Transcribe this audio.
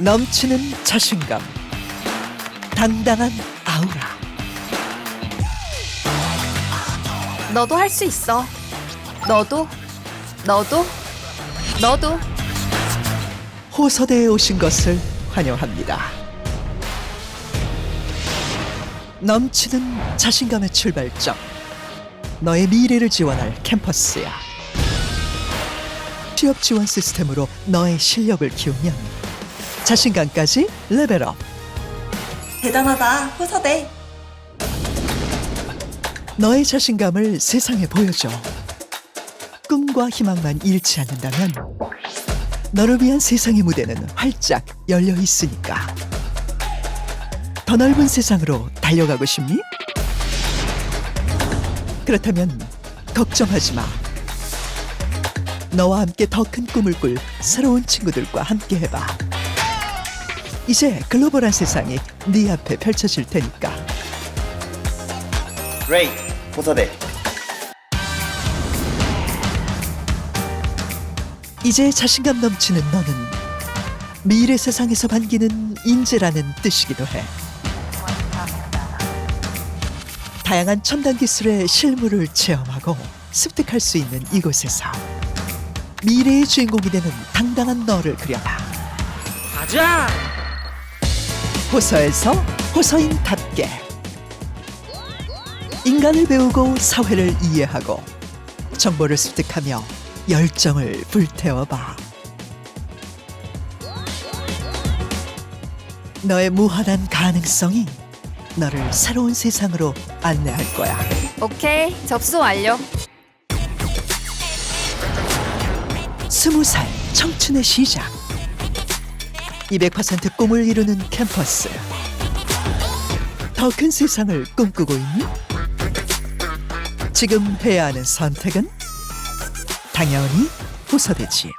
넘치는 자신감, 당당한 아우라. 너도 할 수 있어. 너도, 너도, 너도. 호서대에 오신 것을 환영합니다. 넘치는 자신감의 출발점. 너의 미래를 지원할 캠퍼스야. 취업 지원 시스템으로 너의 실력을 키우면 자신감까지 레벨업. 대단하다, 호서대. 너의 자신감을 세상에 보여줘. 꿈과 희망만 잃지 않는다면 너를 위한 세상의 무대는 활짝 열려 있으니까. 더 넓은 세상으로 달려가고 싶니? 그렇다면 걱정하지 마. 너와 함께 더 큰 꿈을 꿀 새로운 친구들과 함께 해봐. 이제 글로벌한 세상이 네 앞에 펼쳐질 테니까. 레이 호서대 이제 자신감 넘치는 너는 미래 세상에서 반기는 인재라는 뜻이기도 해. 다양한 첨단 기술의 실물을 체험하고 습득할 수 있는 이곳에서 미래의 주인공이 되는 당당한 너를 그려봐. 가자! 호서에서 호서인답게 인간을 배우고 사회를 이해하고 정보를 습득하며 열정을 불태워봐. 너의 무한한 가능성이 너를 새로운 세상으로 안내할 거야. 오케이, 접수 완료. 스무 살 청춘의 시작. 200% 꿈을 이루는 캠퍼스. 더 큰 세상을 꿈꾸고 있니? 지금 해야 하는 선택은 당연히 호서대지.